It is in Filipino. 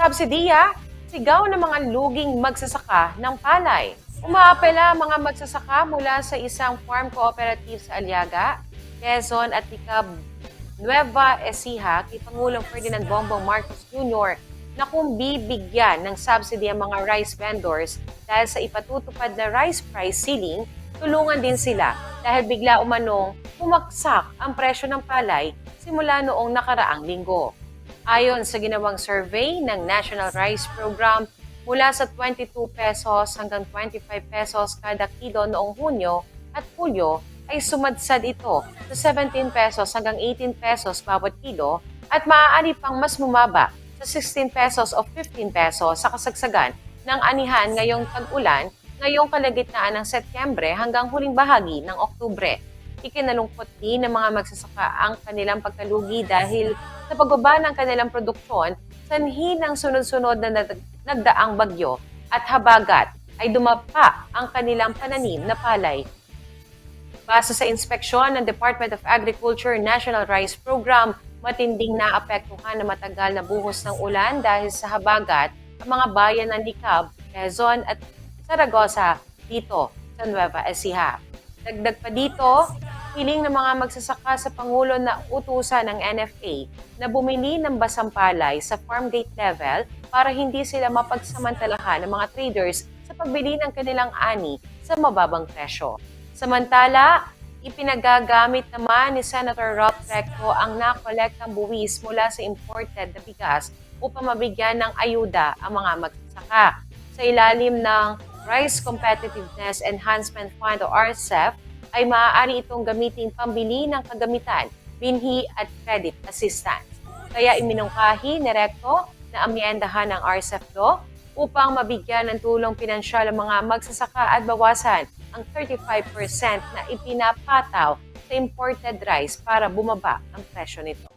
Subsidiya, sigaw ng mga luging magsasaka ng palay. Umaapela ang mga magsasaka mula sa isang farm cooperative sa Aliaga, Quezon at Ticab, Nueva Ecija kay Pangulong Ferdinand Bongbong Marcos Jr. na kung bibigyan ng subsidy ang mga rice vendors dahil sa ipatutupad na rice price ceiling, tulungan din sila dahil bigla umanong pumaksak ang presyo ng palay simula noong nakaraang linggo. Ayon sa ginawang survey ng National Rice Program, mula sa 22 pesos hanggang 25 pesos kada kilo noong Hunyo at Hulyo ay sumadsad ito sa 17 pesos hanggang 18 pesos bawat kilo at maaari pang mas bumaba sa 16 pesos o 15 pesos sa kasagsagan ng anihan ngayong tag-ulan ngayong kalagitnaan ng Setyembre hanggang huling bahagi ng Oktubre. Ikinalungkot din ng mga magsasaka ang kanilang pagkalugi dahil sa pagbaba ng kanilang produksyon, sanhi ng sunod-sunod na nag- nagdaang bagyo at habagat ay dumapa ang kanilang pananim na palay. Base sa inspeksyon ng Department of Agriculture National Rice Program, matinding naapektuhan na matagal na buhos ng ulan dahil sa habagat ang mga bayan ng Licab, Quezon at Saragossa dito sa Nueva Ecija. Dagdag pa dito, hiling ng mga magsasaka sa Pangulo na utusan ng NFA na bumili ng basang palay sa farm gate level para hindi sila mapagsamantalahan ng mga traders sa pagbili ng kanilang ani sa mababang presyo. Samantala, ipinagagamit naman ni Senator Rob Recto ang nakolektang buwis mula sa imported na bigas upang mabigyan ng ayuda ang mga magsasaka. Sa ilalim ng Rice Competitiveness Enhancement Fund o RCEF, ay maaari itong gamitin pambili ng kagamitan, binhi at credit assistance. Kaya iminungkahi ni Recto na amyendahan ng RCEF law upang mabigyan ng tulong pinansyal ang mga magsasaka at bawasan ang 35% na ipinapataw sa imported rice para bumaba ang presyo nito.